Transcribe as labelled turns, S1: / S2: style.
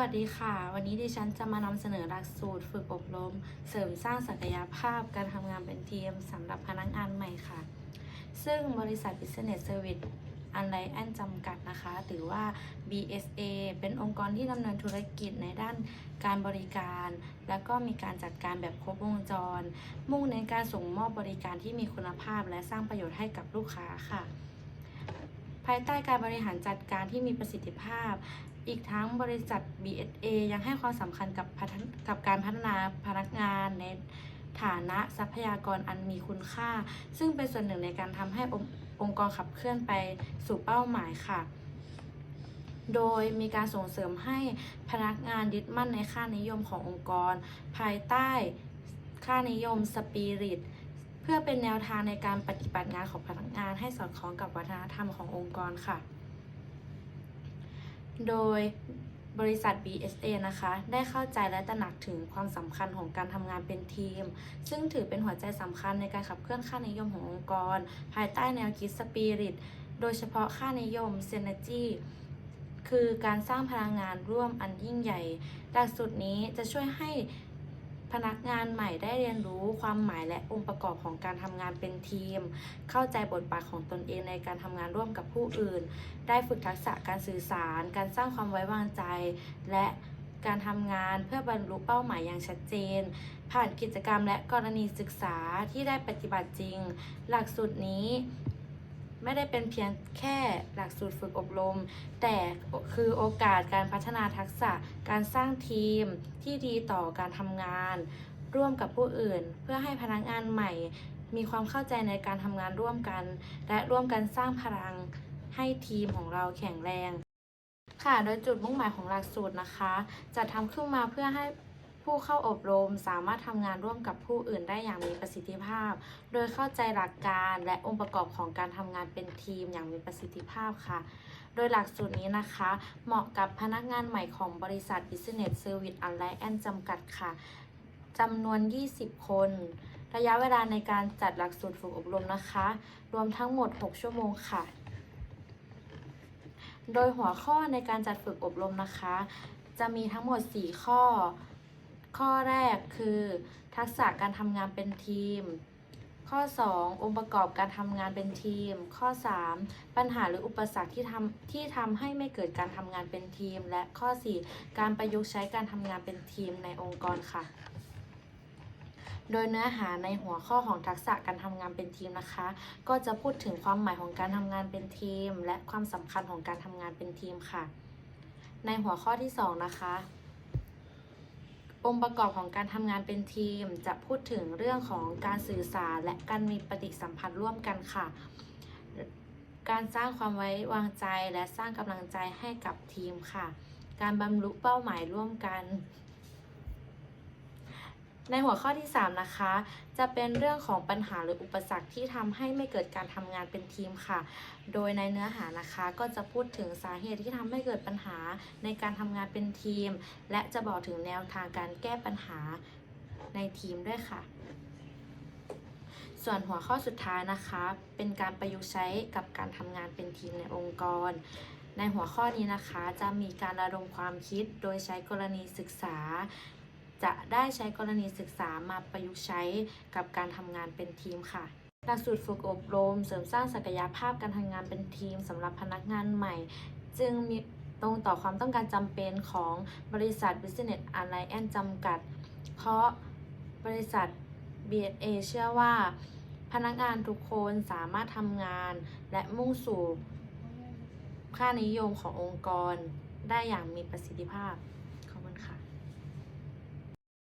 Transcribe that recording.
S1: วัสดีค่ะ วันนี้ดิฉันจะมานำเสนอหลักสูตรฝึกอบรม เสริมสร้างศักยภาพการทำงานเป็นทีมสำหรับพนักงานใหม่ค่ะ ซึ่งบริษัท Business Service อันไ a แอนจำกัดนะคะหรือว่า BSA เป็นองค์กรที่ดำเนินธุรกิจในด้านการบริการ และก็มีการจัดการแบบครบวงจร มุ่งเน้นการส่งมอบบริการที่มีคุณภาพ และสร้างประโยชน์ให้กับลูกค้าค่ะ ภายใต้การบริหารจัดการที่มีประสิทธิภาพ อีกทั้งบริษัท BSA ยังให้ความสำคัญกับกับการพัฒนาพนักงานในฐานะทรัพยากรอันมีคุณค่า ซึ่งเป็นส่วนหนึ่งในการทำให้องค์องค์กรขับเคลื่อนไปสู่เป้าหมายค่ะ โดยมีการส่งเสริมให้พนักงานยึดมั่นในค่านิยมขององค์กร ภายใต้ค่านิยมสปิริตเพื่อเป็นแนวทางในการปฏิบัติงานของพนักงานให้สอดคล้องกับวัฒนธรรมขององค์กรค่ะ โดยบริษัท BSA นะคะ ได้เข้าใจและตระหนักถึงความสำคัญของการทำงานเป็นทีม ซึ่งถือเป็นหัวใจสำคัญในการขับเคลื่อนค่านิยมขององค์กร ภายใต้แนวคิดสปิริต โดยเฉพาะค่านิยม Synergy คือการสร้างพลังงานร่วมอันยิ่งใหญ่ หลักสูตรนี้จะช่วยให้พนักงานใหม่ได้เรียนรู้ ความหมายและองค์ประกอบของการทำงานเป็นทีม เข้าใจบทบาทของตนเองในการทำงานร่วมกับผู้อื่น ได้ฝึกทักษะการสื่อสาร การสร้างความไว้วางใจ และการทำงานเพื่อบรรลุเป้าหมายอย่างชัดเจน ผ่านกิจกรรมและกรณีศึกษาที่ได้ปฏิบัติจริง หลักสูตรนี้ไม่ได้เป็นเพียงแค่หลักสูตรฝึกอบรม แต่คือโอกาสการพัฒนาทักษะการสร้างทีมที่ดีต่อการทำงาน ร่วมกับผู้อื่น เพื่อให้พนักงานใหม่ มีความเข้าใจในการทำงานร่วมกัน และร่วมกันสร้างพลังให้ทีมของเราแข็งแรง ค่ะโดยจุดมุ่งหมายของหลักสูตรนะคะ จะทำขึ้นมาเพื่อให้ผู้เข้าอบรมสามารถทำงานร่วมกับผู้อื่นได้อย่างมีประสิทธิภาพ โดยเข้าใจหลักการและองค์ประกอบของการทำงานเป็นทีมอย่างมีประสิทธิภาพค่ะ โดยหลักสูตรนี้นะคะ เหมาะกับพนักงานใหม่ของบริษัท Business Service Alliance จำกัดค่ะ จำนวน 20 คน ระยะเวลาในการจัดหลักสูตรฝึกอบรมนะคะ รวมทั้งหมด 6 ชั่วโมงค่ะ โดยหัวข้อในการจัดฝึกอบรมนะคะ จะมีทั้งหมด 4 ข้อ ข้อแรกคือ ทักษะการทำงานเป็นทีม ข้อ 2 องค์ประกอบการทำงานเป็นทีม ข้อ 3 ปัญหาหรืออุปสรรคที่ทำที่ทำให้ไม่เกิดการทำงานเป็นทีม และข้อ 4 การประยุกต์ใช้การทำงานเป็นทีมในองค์กรค่ะ โดยเนื้อหาในหัวข้อของทักษะการทำงานเป็นทีมนะคะ ก็จะพูดถึงความหมายของการทำงานเป็นทีม และความสำคัญของการทำงานเป็นทีมค่ะ ในหัวข้อที่ 2 นะคะองค์ประกอบของการทำงานเป็นทีม จะพูดถึงเรื่องของการสื่อสารและการมีปฏิสัมพันธ์ร่วมกันค่ะ การสร้างความไว้วางใจและสร้างกำลังใจให้กับทีมค่ะ การบรรลุเป้าหมายร่วมกัน ในหัวข้อที่ 3 นะคะ จะเป็นเรื่องของปัญหาหรืออุปสรรคที่ทำให้ไม่เกิดการทำงานเป็นทีมค่ะ โดยในเนื้อหานะคะก็จะพูดถึงสาเหตุที่ทำให้เกิดปัญหาในการทำงานเป็นทีม และจะบอกถึงแนวทางการแก้ปัญหาในทีมด้วยค่ะ ส่วนหัวข้อสุดท้ายนะคะ เป็นการประยุกต์ใช้กับการทำงานเป็นทีมในองค์กรในหัวข้อนี้นะคะจะมีการระดมความคิดโดยใช้กรณีศึกษา จะได้ใช้กรณีศึกษามาประยุกต์ใช้กับการทำงานเป็นทีมค่ะ หลักสูตรฝึกอบรม เสริมสร้างศักยภาพการทำงานเป็นทีมสำหรับพนักงานใหม่ จึงมีตรงต่อความต้องการจำเป็นของบริษัท Business Alliance จำกัด เพราะบริษัท BSA เชื่อว่า พนักงานทุกคนสามารถทำงาน และมุ่งสู่ค่านิยมขององค์กรได้อย่างมีประสิทธิภาพ